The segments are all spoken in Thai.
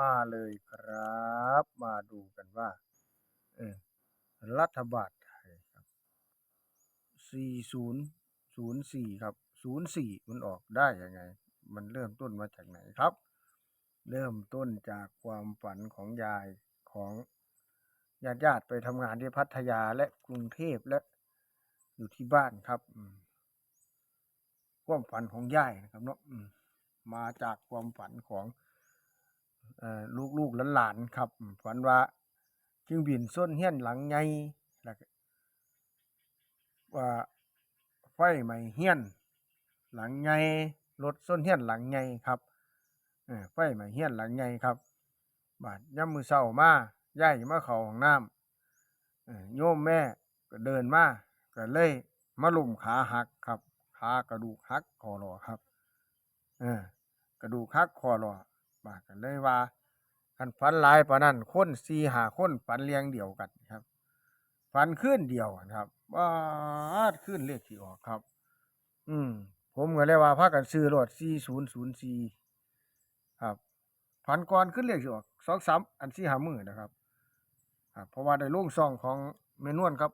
มาเลยครับ มาดูกันว่าเออรัฐบาลไทยครับ 4004 ครับ 04 มันออกได้ยังไง มันเริ่มต้นมาจากไหนครับ เริ่มต้นจากความฝันของยายของญาติญาติไปทำงานที่พัทยาและกรุงเทพและอยู่ที่บ้านครับความฝันของยายนะครับเนาะมาจากความฝันของ เอ่อลูกหลานๆครับฝันว่าจึงบินส้นเฮี้ยนหลังไงว่าไฟไหม้เฮี้ยน หลังไงรถส้นเฮี้ยนหลังไงครับไฟไหม้เฮี้ยนหลังไงครับ บาดย่ำมือเศร้ามาย่ายมาเข้าห้องน้ำโยมแม่ก็เดินมาก็เลยมาลุ่มขาหักครับขากระดูกหักคอรอครับเออกระดูกหักคอรอ บาดก็เลยว่าคันฝันหลายปานนั้นคนสี่หาคนฝันเรียงเดียวกันครับฝันขึ้นเดียวกันครับบาขึ้นเลขที่ออกครับ อืม ผมก็เลยว่าพากันซื้อรถ4004ครับพันก่อนขึ้นเลขสิออกสองสามอันสี่หามือนะครับครับเพราะว่าได้ลงซองของเมนวนครับ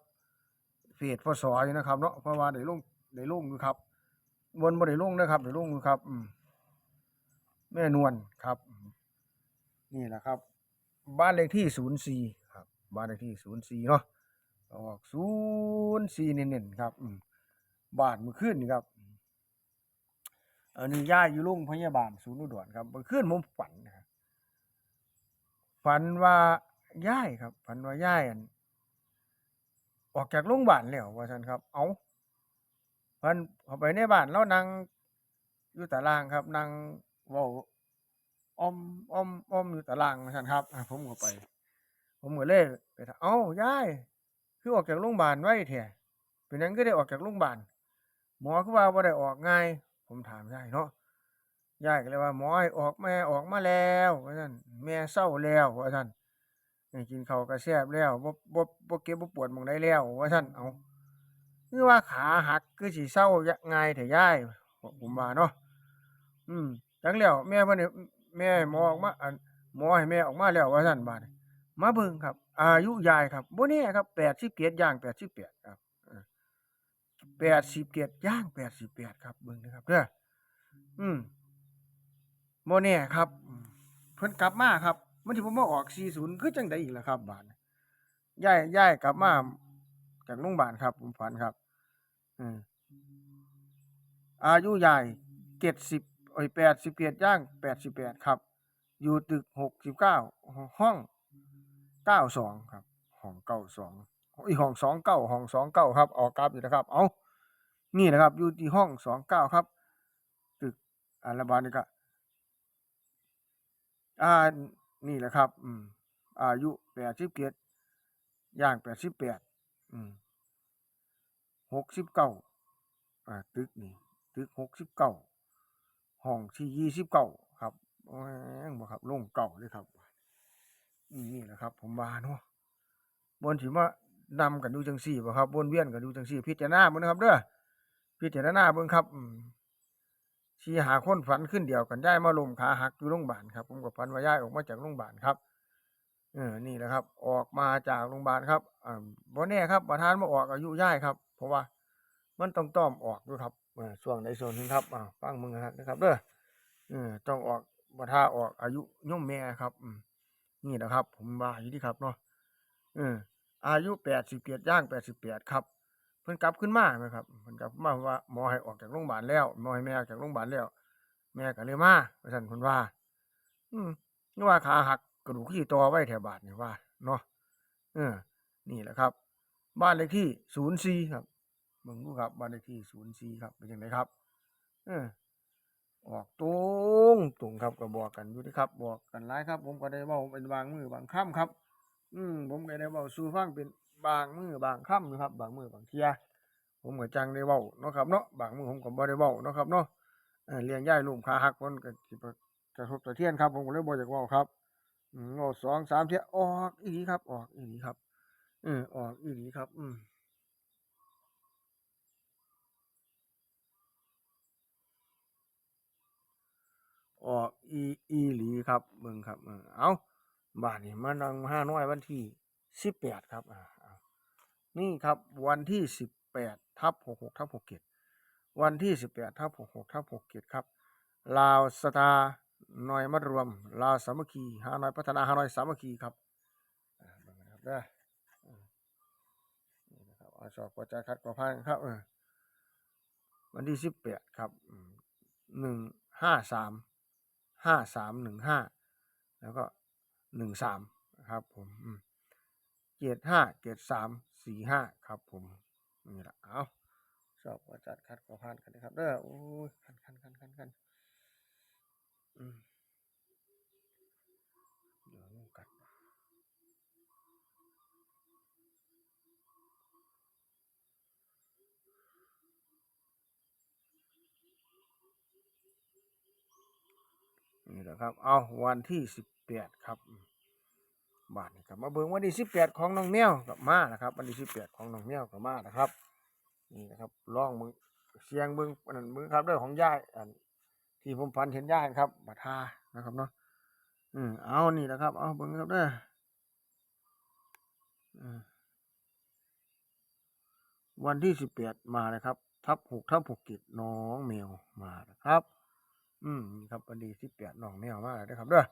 เฟดพศอยนะครับเนาะเพราะว่าได้ลงได้ลงอยู่ครับบนบ่ได้ลงนะครับได้ลงอยู่ครับ อืม แม่นวลครับ นี่แหละครับ บ้านเลขที่ศูนย์สี่ครับ บ้านเลขที่ศูนย์สี่เนาะออกศูนย์สี่เน้นๆครับบานเมื่อคืนนี่ครับอันนี้ย่ายอยู่โรงพยาบาลศูนย์อุดรครับมื่อคืนผมฝันนะฝันว่าย่ายครับ ฝันว่าย่ายอันออกจากโรงพยาบาลแล้วว่าซั่นครับ เอาเพิ่นเข้าไปในบ้านแล้วนั่งอยู่ตารางครับนั่ง ว้าอ้อมอ้อมอ้อมอยู่ตารางว่าซั่นครับผมก็ไป ผมก็เลยไปถามเอ้ายายคือออกจากโรงพยาบาลไว้แท้เป็นหยังคือได้ออกจากโรงพยาบาลหมอคือว่าบ่ได้ออกง่าย ผมถามยายเนาะยายก็เลยว่าหมอให้ออกแม่ออกมาแล้วว่าซั่นแม่เศร้าแล้วว่าซั่นกินข้าวก็แซ่บแล้วบ่บ่บ่เก็บบ่ปวดมองใดแล้ว ว่าซั่นเอาคือว่าขาหักคือสิเซายะง่ายแท้ยายผมว่าเนาะอืม จักแล้วแม่เพิ่นนี่แม่หมอออกมาอันหมอให้แม่ออกมาแล้วว่าซั่นบาดนี้มาเบิ่งครับ อายุยายครับบ่แน่ครับ87ย่าง88ครับเออ87ย่าง88ครับเบิ่งเด้อครับเด้ออืมบ่แน่ครับอืมเพิ่นกลับมาครับมันสิบ่มาออก40คือจังได๋อีกล่ะครับบาดนี้ย้ายย้ายกลับมาจากโรงบาลครับผมฝันครับ อืมอายุยาย70 โอ้ยแปดสิบเอ็ดย่างแปดสิบแปดครับ อยู่ตึกหกสิบเก้าห้องเก้าสองครับ ห้องเก้าสองอีห้องสองเก้าห้องสองเก้าครับ ออกกราฟอยู่นะครับ เอานี่นะครับ อยู่ที่ห้องสองเก้าครับ ตึกอารบานิกะอ่านี่แหละครับ อืม อายุแปดสิบเจ็ดย่างแปดสิบแปดอืมหกสิบเก้าอ่าตึกนี่ตึกหกสิบเก้า ห้องที่29ครับแม่งบ่ครับโรงเก่าเลยครับ นี่แหละครับ ผมว่าเนาะบ่สิมานำกันอยู่จังซี่บ่ครับวนเวียนกันอยู่จังซี่ พิจารณาบ่นะครับเด้อพิจารณาเบิ่งครับอืมสี่หาคนฝันขึ้นเดียวกันย้ายมาลมขาหักอยู่โรงบาลครับ ผมก็ฝันว่าย้ายออกมาจากโรงบาลครับเออนี่แหละครับ ออกมาจากโรงบาลครับอ่าบ่แน่ครับประธานบ่ออกอายุย้ายครับ เพราะว่า มันต้องต้อมออกอยู่ครับ เออช่วงใดช่วงหนึ่งครับอ่าฟังมึงนะครับเด้อเออต้องออกบ่ท่าออกอายุโยมแม่ครับอืมนี่แหละครับ ผมว่าอยู่ที่ครับเนาะเอออายุ87ย่าง88ครับ เพิ่นกลับขึ้นมาแม่นครับเพิ่นกลับมาว่าหมอให้ออกจากโรงพยาบาลแล้วหมอให้แม่ออกจากโรงพยาบาลแล้ว แม่ก็เลยมาว่าซั่นเพิ่นว่า อืมนึกว่าขาหักกระดูกขี้ต่อไว้แถวบาดนี่ว่าเนาะเออ นี่แหละครับ บ้านเลขที่04ครับ เบิ่งดูครับบ้านเลขที่04ครับเป็นจังไดครับ เออออกตรงตรงครับก็บอกกันอยู่เด้ครับ บอกกันหลายครับ ผมก็ได้เว้าเป็นบางมือบางค่ำครับ อืมผมก็ได้เว้าสู่ฟังเป็นบางมือบางค่ำอยู่ครับ บางมือบางเที่ยผมก็จังได้เว้าเนาะครับเนาะบางมือผมก็บ่ได้เว้าเนาะครับเนาะเออเรื่องย้ายล้มขาหักมันก็สิไปกระทบกระเทือนครับ ผมก็เลยบ่อยากเว้าครับอืมเว้า2 3เที่ยออกอีหลีครับ ออกอีหลีครับเออออกอีหลีครับ อืม ออกอีอีหลีครับเบิ่งครับเอาบาทนี่มานังห้าน้อยวันที่สิบแปดครับอ่านี่ครับวันที่สิบแปดทับหกหกทับหกเจ็ดวันที่สิบแปดทับหกหกทับหกเจ็ดครับลาวสตาร์หน่อยมัดรวมลาวสามัคคีฮานอยพัฒนาฮานอยสามัคคีครับเบิ่งนะครับเด้ออืมนี่นะครับเอาชอบกว่าจะคัดกว่าพันครับวันที่สิบแปดครับหนึ่งห้าสาม ห้าสามหนึ่งห้าแล้วก็หนึ่งสามครับผมอืมเจ็ดห้าเจ็ดสามสี่ห้าครับผมนี่แหละเอาสอบว่าจัดคัดกว่านกันนะครับเด้อโอ้ยคันคันคันคันคันอืมเดี๋ยวงูกัด นี่แหละครับ เอาวันที่สิบแปดครับบาทนี่ครับมาเบิ่งวันที่สิบแปดของน้องแมวกับมานะครับ วันที่สิบแปดของน้องแมวกับมานะครับ นี่นะครับลองมึงเสียงเบิ่งอันนั้นมึงครับเรื่องของย่ายอันที่ผมพันเห็นย่ายครับบัทานะครับเนาะอืมเอานี่นะครับ เอาเบิ่งครับเด้อวันที่สิบแปดมาเลยครับ ทับหกทับหกกิจน้องแมวมานะครับ อืมครับวันที่สิบแปดน้องแมวมาแล้วนะครับเด้อ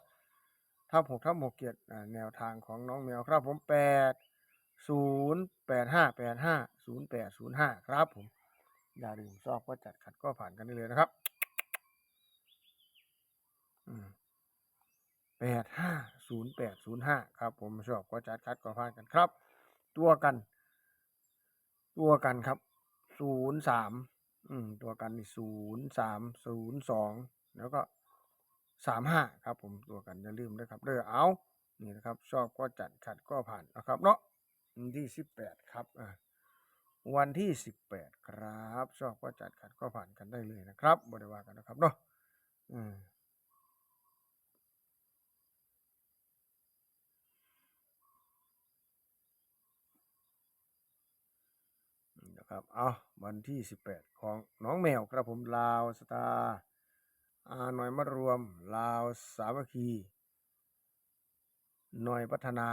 ทับหกทับหกเกียรติแนวทางของน้องแมวครับ ผมแปดศูนย์แปดห้าแปดห้าศูนย์แปดศูนย์ห้าครับผม อย่าลืมซอกว่าจัดขัดก็ผ่านกันได้เลยนะครับแปดห้าศูนย์แปดศูนย์ห้าครับ ผมชอบก็จัดคัดก็ผ่านกันครับ ตัวกัน ตัวกันครับศูนย์สาม อืม ตัวกันนี่ศูนย์สามศูนย์สองแล้วก็สามห้าครับผมตัวกันอย่าลืมนะครับเด้อเอานี่นะครับ ชอบก็จัดขัดก็ผ่านนะครับ เนาะวันที่สิบแปดครับอ่าวันที่สิบแปดครับ ชอบก็จัดขัดก็ผ่านกันได้เลยนะครับบริวากันนะครับเนาะอืมนี่นะ ครับ เอาวันที่สิบแปดของน้องแมวครับผมลาวสตาร์อาหน่อยมารวม ลาวสามัคคีหน่อยพัฒนา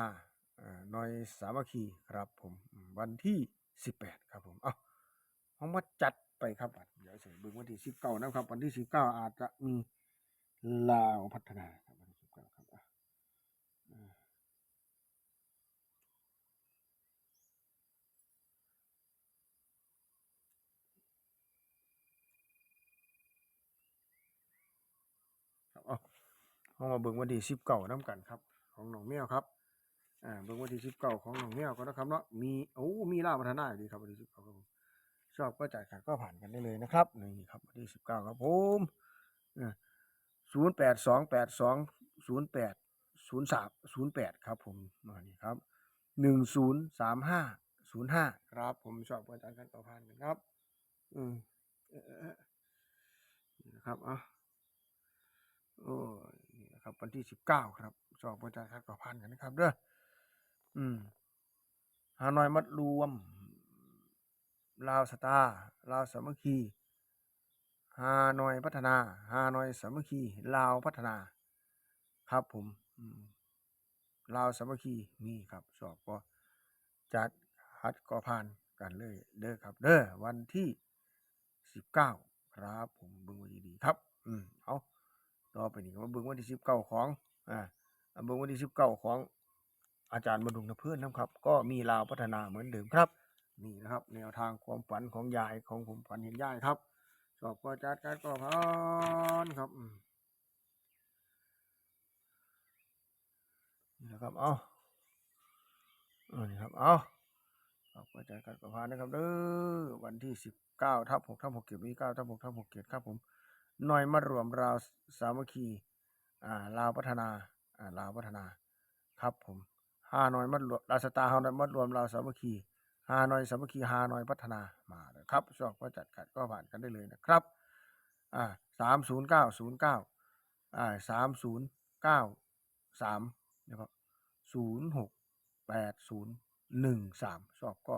หน่อยสามัคคีครับผมวันที่สิบแปดครับผม เอาเอามาจัดไปครับเดี๋ยวเสร็จเบิ่งวันที่สิบเก้านะครับ วันที่สิบเก้าอาจจะมีลาวพัฒนาครับอะอืมครับเอา เอามาเบิ่งวันที่สิบเก้าน้ำกันครับ ของหนองแมวครับอ่าเบิ่งวันที่สิบเก้าของหนองแมวก็นะครับเนาะมีโอ้มีลาวพัฒนาดีครับวันที่สิบเก้าครับผมชอบก็จ่ายขาดก็ผ่านกันได้เลยนะครับนี่ครับวันที่สิบเก้าครับผมศูนย์แปดสองแปดสองศูนย์แปดศูนย์สามศูนย์แปดครับผมมานี่ครับหนึ่งศูนย์สามห้าศูนย์ห้าครับผมชอบก็จ่ายขาดก็ผ่านกันครับ อืมเออเออเอ่อนี่นะครับอะโอ้ นะครับ วันที่สิบเก้าครับชอบก็จ่ายขาดก็ผ่านกันนะครับเด้ออืมฮานอยมัดรวมลาวสตาร์ลาวสามัคคีฮานอยพัฒนาฮานอยสามัคคีลาวพัฒนา ครับผมอืมลาวสามัคคีมีครับสอบก็จัดฮัดก็ผ่านกันเลยเด้อครับ เด้อวันที่สิบเก้าครับผมเบิ่งไว้ดีๆครับ อืมเอา ต่อไปนี้ก็มาเบิ่งวันที่สิบเก้าของอ่าเบิ่งวันที่สิบเก้าของอาจารย์บรรดุงนเพื่อนนะครับ ก็มีลาวพัฒนาเหมือนเดิมครับ นี่นะครับ แนวทางความฝันของยายของผมฝันเห็นยายครับชอบก็จัดการก็พานครับนี่นะครับเอาเออนี่ครับเอาชอบก็จัดการก็พานนะครับเด้อวันที่สิบเก้าทับหกทับหกเกียรติเก้าทับหกทับหกเกียรติครับผม หน่อยมารวมราวสามัคคีอ่าลาวพัฒนาอ่าลาวพัฒนา ครับผมฮานอยมัดรวมลาสตาร์ฮานอยมัดรวมเราวสามัคคีฮานอยสามัคคีฮานอยพัฒนามาเลยครับชอบก็จัดขัดก็ผ่านกันได้เลยนะครับอ่าสามศูนย์เก้าศูนย์เก้าอ่าสามศูนย์เก้าสามนะครับศูนย์หกแปดศูนย์หนึ่งสามชอบก็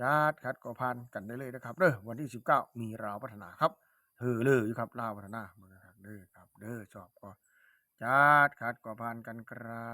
จัดขัดก็ผ่านกันได้เลยนะครับเด้อวันที่สิบเก้ามีราวพัฒนาครับ ฮอเลยอยู่ครับลาวพัฒนาเมืองครับเด้อครับ เด้อชอบก็จัดขัดก็ผ่านกันครับ